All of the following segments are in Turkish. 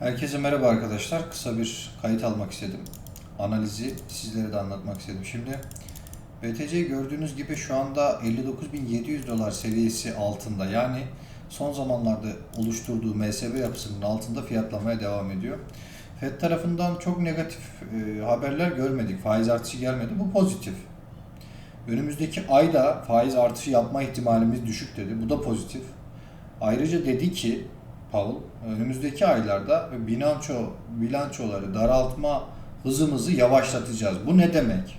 Herkese merhaba arkadaşlar. Kısa bir kayıt almak istedim. Analizi sizlere de anlatmak istedim. Şimdi BTC gördüğünüz gibi şu anda 59.700 dolar seviyesi altında. Yani son zamanlarda oluşturduğu MSB yapısının altında fiyatlamaya devam ediyor. FED tarafından çok negatif e, haberler görmedik. Faiz artışı gelmedi. Bu pozitif. Önümüzdeki ayda faiz artışı yapma ihtimalimiz düşük dedi. Bu da pozitif. Ayrıca dedi ki Powell önümüzdeki aylarda bilanço bilançoları daraltma hızımızı yavaşlatacağız. Bu ne demek?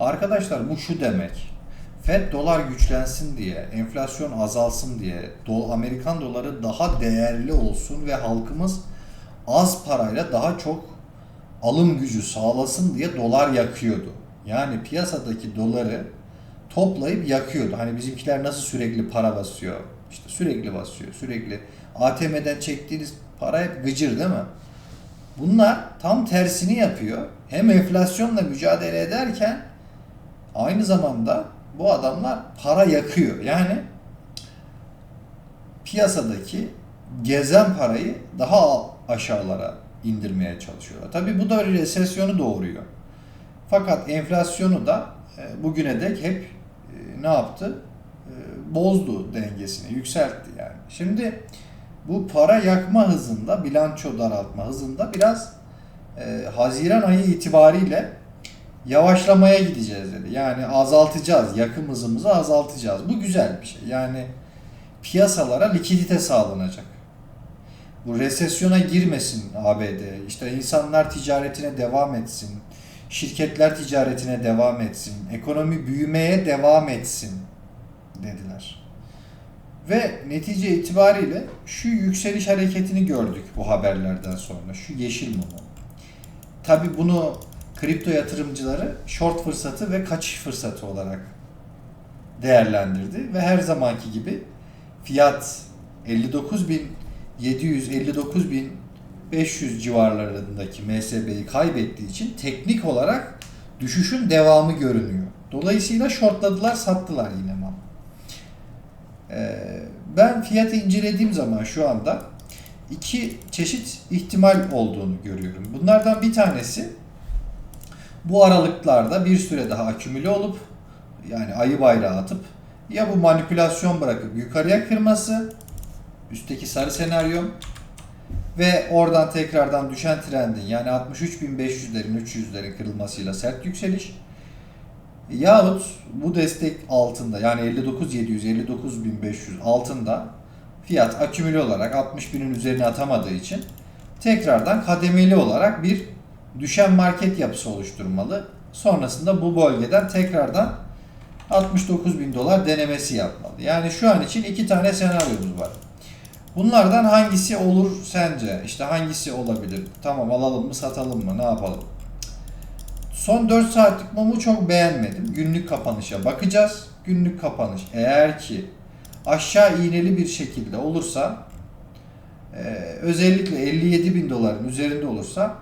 Arkadaşlar bu şu demek. Fed dolar güçlensin diye, enflasyon azalsın diye, do Amerikan doları daha değerli olsun ve halkımız az parayla daha çok alım gücü sağlasın diye dolar yakıyordu. Yani piyasadaki doları toplayıp yakıyordu. Hani bizimkiler nasıl sürekli para basıyor? İşte sürekli basıyor, sürekli. ATM'den çektiğiniz para hep gıcır değil mi? Bunlar tam tersini yapıyor. Hem enflasyonla mücadele ederken aynı zamanda bu adamlar para yakıyor. Yani piyasadaki gezen parayı daha aşağılara indirmeye çalışıyorlar. Tabii bu da resesyonu doğuruyor. Fakat enflasyonu da e, bugüne dek hep e, ne yaptı? E, bozdu dengesini, yükseltti yani. Şimdi bu para yakma hızında, bilanço daraltma hızında biraz e, Haziran ayı itibariyle yavaşlamaya gideceğiz dedi. Yani azaltacağız, yakım hızımızı azaltacağız. Bu güzel bir şey. Yani piyasalara likidite sağlanacak. Bu resesyona girmesin ABD. İşte insanlar ticaretine devam etsin. Şirketler ticaretine devam etsin. Ekonomi büyümeye devam etsin dediler. Ve netice itibariyle şu yükseliş hareketini gördük bu haberlerden sonra. Şu yeşil mumu. Tabi bunu kripto yatırımcıları short fırsatı ve kaçış fırsatı olarak değerlendirdi. Ve her zamanki gibi fiyat 59.700-59.500 civarlarındaki MSB'yi kaybettiği için teknik olarak düşüşün devamı görünüyor. Dolayısıyla shortladılar, sattılar yine ben fiyatı incelediğim zaman şu anda iki çeşit ihtimal olduğunu görüyorum. Bunlardan bir tanesi bu aralıklarda bir süre daha akümüle olup yani ayı bayrağı atıp ya bu manipülasyon bırakıp yukarıya kırması üstteki sarı senaryo ve oradan tekrardan düşen trendin yani 63.500'lerin 300'lerin kırılmasıyla sert yükseliş Yahut bu destek altında yani 59.700 59.500 altında fiyat akümüle olarak 60.000'in üzerine atamadığı için tekrardan kademeli olarak bir düşen market yapısı oluşturmalı. Sonrasında bu bölgeden tekrardan 69.000 dolar denemesi yapmalı. Yani şu an için iki tane senaryomuz var. Bunlardan hangisi olur sence? İşte hangisi olabilir? Tamam alalım mı satalım mı ne yapalım? Son 4 saatlik mumu çok beğenmedim. Günlük kapanışa bakacağız. Günlük kapanış eğer ki aşağı iğneli bir şekilde olursa e, özellikle 57 bin doların üzerinde olursa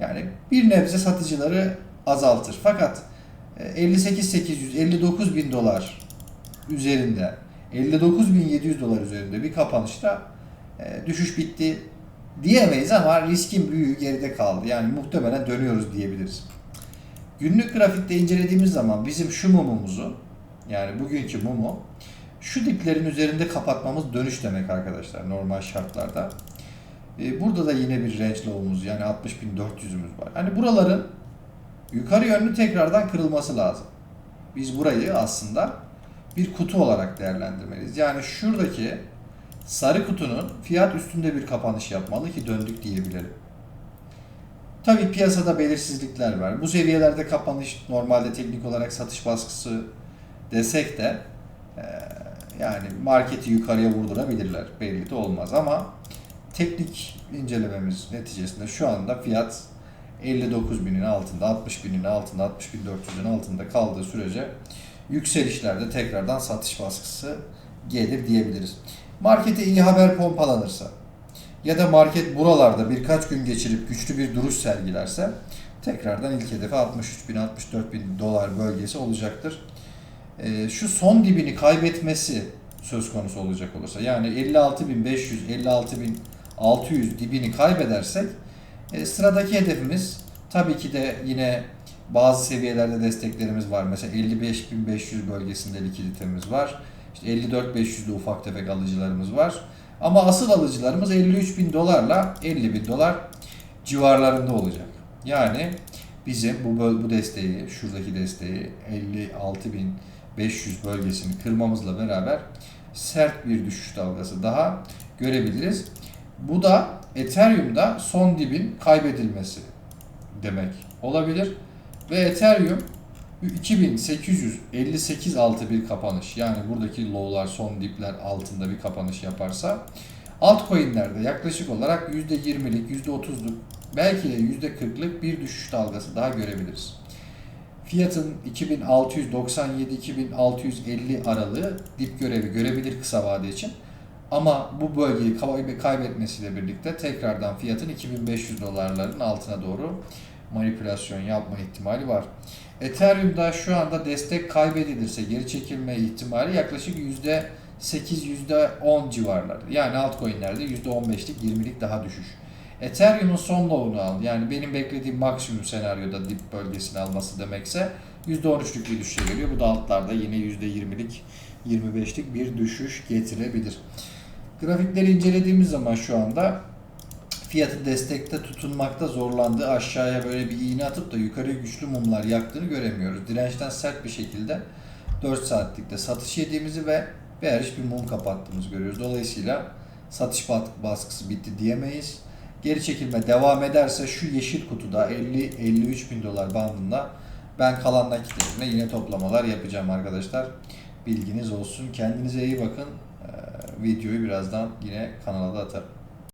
yani bir nebze satıcıları azaltır. Fakat e, 58 800 59 bin dolar üzerinde 59 bin 700 dolar üzerinde bir kapanışta e, düşüş bitti diyemeyiz ama riskin büyüğü geride kaldı. Yani muhtemelen dönüyoruz diyebiliriz. Günlük grafikte incelediğimiz zaman bizim şu mumumuzu yani bugünkü mumu şu diplerin üzerinde kapatmamız dönüş demek arkadaşlar normal şartlarda. Ee, burada da yine bir range low'umuz yani 60.400'ümüz var. Hani buraların yukarı yönlü tekrardan kırılması lazım. Biz burayı aslında bir kutu olarak değerlendirmeliyiz. Yani şuradaki sarı kutunun fiyat üstünde bir kapanış yapmalı ki döndük diyebilelim. Tabii piyasada belirsizlikler var. Bu seviyelerde kapanış normalde teknik olarak satış baskısı desek de e, yani marketi yukarıya vurdurabilirler. Belli de olmaz ama teknik incelememiz neticesinde şu anda fiyat 59 binin altında, 60 binin altında, 60 bin 400'ün altında kaldığı sürece yükselişlerde tekrardan satış baskısı gelir diyebiliriz. Markete iyi haber pompalanırsa, ya da market buralarda birkaç gün geçirip güçlü bir duruş sergilerse tekrardan ilk hedefi 63 bin 64 bin dolar bölgesi olacaktır. E, şu son dibini kaybetmesi söz konusu olacak olursa yani 56 bin 500 56 bin 600 dibini kaybedersek e, sıradaki hedefimiz tabii ki de yine bazı seviyelerde desteklerimiz var. Mesela 55.500 bölgesinde likiditemiz var. İşte 54.500'de ufak tefek alıcılarımız var. Ama asıl alıcılarımız 53.000 dolarla 50.000 dolar civarlarında olacak. Yani bizim bu bu desteği, şuradaki desteği 56.500 bölgesini kırmamızla beraber sert bir düşüş dalgası daha görebiliriz. Bu da Ethereum'da son dibin kaybedilmesi demek olabilir. Ve Ethereum 2858 altı bir kapanış yani buradaki low'lar son dipler altında bir kapanış yaparsa altcoin'lerde yaklaşık olarak %20'lik %30'luk belki de %40'lık bir düşüş dalgası daha görebiliriz. Fiyatın 2697-2650 aralığı dip görevi görebilir kısa vade için. Ama bu bölgeyi kay- kaybetmesiyle birlikte tekrardan fiyatın 2500 dolarların altına doğru manipülasyon yapma ihtimali var. Ethereum'da şu anda destek kaybedilirse geri çekilme ihtimali yaklaşık %8 %10 civarları. Yani altcoin'lerde %15'lik 20'lik daha düşüş. Ethereum'un son low'unu al. Yani benim beklediğim maksimum senaryoda dip bölgesini alması demekse %13'lük bir düşüşe geliyor. Bu da altlarda yine %20'lik 25'lik bir düşüş getirebilir. Grafikleri incelediğimiz zaman şu anda fiyatın destekte tutunmakta zorlandığı aşağıya böyle bir iğne atıp da yukarı güçlü mumlar yaktığını göremiyoruz. Dirençten sert bir şekilde 4 saatlikte satış yediğimizi ve bearish bir mum kapattığımızı görüyoruz. Dolayısıyla satış baskısı bitti diyemeyiz. Geri çekilme devam ederse şu yeşil kutuda 50-53 bin dolar bandında ben kalan nakitlerine yine toplamalar yapacağım arkadaşlar. Bilginiz olsun. Kendinize iyi bakın. Ee, videoyu birazdan yine kanala da atarım.